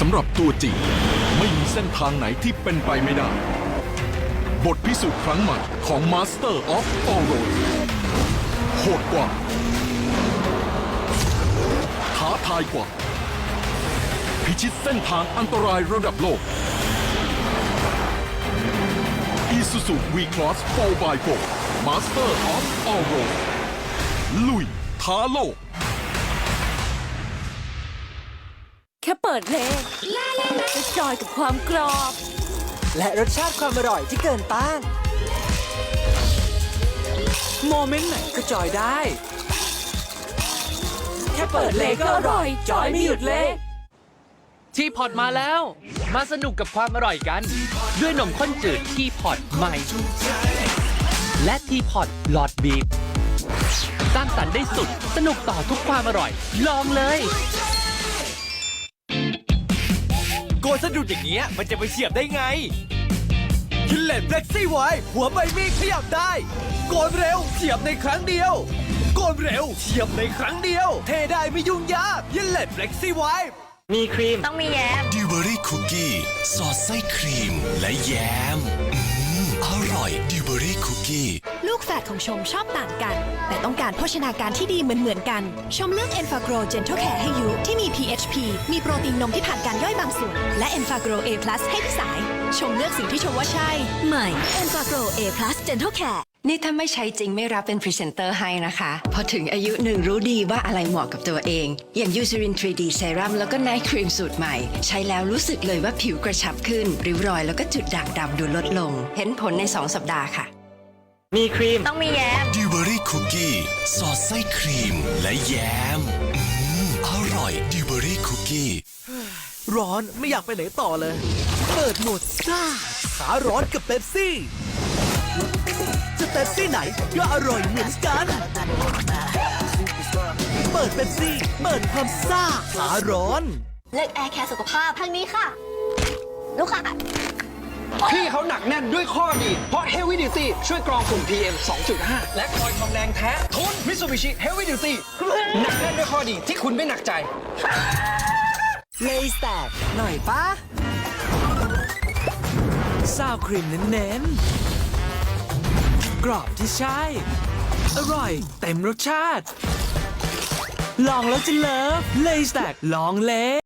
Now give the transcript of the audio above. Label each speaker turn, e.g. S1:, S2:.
S1: สำหรับตัวจริง ไม่มีเส้นทางไหนที่เป็นไปไม่ได้ บทพิสูจน์ครั้งใหม่ของ Master of All Road โหดกว่า ท้าทายกว่า พิชิตเส้นทางอันตรายระดับโลก Isuzu V-Cross 4x4 Master of All Road ลุยท้าโลก
S2: ปิดเพลงจะจอยกับความกรอบ
S3: และรสชาติความอร่อยที่เกินต้านโมเมนต์ไหนก็จอยได้
S2: แค่เปิดเพลงก็อร่อย จอยไม่หยุดเลย
S4: ทีพอตมาแล้ว มาสนุกกับความอร่อยกัน ด้วยนมข้นจืดทีพอตใหม่ และทีพอตหลอดบีบสร้างสรรค์ได้สุด สนุกต่อทุกความอร่อย ลองเลย
S5: โกนสะดุดอย่างเงี้ย มันจะไปเฉียบได้ไงยินเลนเฟล็กซี่ไว้หัวใบมีดขยับได้โกนเร็วเฉียบในครั้งเดียวโกนเร็วเฉียบในครั้งเดียว เทได้ไม่ยุ่งยากยินเลนเฟล็กซี่ไว้
S3: มีครีม
S2: ต้องมีแยม
S6: ดิวเบอรี่คุกกี้สอดไส้ครีมและแยม อืม อร่อยดิวเบอรี่คุกกี้
S7: ลูกแฝดของชมชอบต่างกัน แต่ต้องการโภชนาการที่ดีเหมือนเหมือนๆกัน ชมเลือก e n f a g r o Gentle Care ให้ยูที่มี PHP มีโปรตีนนมที่ผ่านการย่อยบางส่วน และ e n f a g r o A+ ให้พี่สาย ชมเลือกสิ่งที่ชมว่าใช่
S2: ใหม่ e n f a g r o A+ Gentle Care
S8: นี่ถ้าไม่ใช้จริงไม่รับเป็นพรีเซนเตอร์ให้นะคะ พอถึงอายุหนึ่งรู้ดีว่าอะไรเหมาะกับตัวเอง อย่างยูซ r ริน 3D เซรั่มแล้วก็ไนท์ครีมสูตรใหม่ ใช้แล้วรู้สึกเลยว่าผิวกระชับขึ้น ริ้วรอยแล้วก็จุดด่างดำดูลดลง เห็นผลใน 2 สัปดาห์ค่ะ
S3: มีครีม
S2: ต้องมีแยม
S6: ดิวเบอรี่คุกกี้สอดไส้ครีมและแยมอืมอร่อยดิวเบอรี่คุกกี้
S5: ร้อนไม่อยากไปไหนต่อเลย เปิดโหมดซ่าขาร้อนกับเป๊ปซี่ จะเป๊ปซี่ไหนก็อร่อยเหมือนกัน เปิดเป๊ปซี่ เปิดความซ่าขาร้อน
S2: เลือกแอร์แคร์สุขภาพทางนี้ค่ะ ลูกค้า
S9: พี่เขาหนักแน่นด้วยข้อดี เพราะ Heavy Duty ช่วยกรองฝุ่น PM 2.5 และคอยทองแดงแท้ทน Mitsubishi Heavy Duty หนักแน่นด้วยข้อดีที่คุณไม่หนักใจ
S3: เลยแตกหน่อยปะซาวครีมเน้นๆ กรอบที่ใช่ อร่อยเต็มรสชาติ ลองแล้วจะเลิฟเลยแตกลองเลย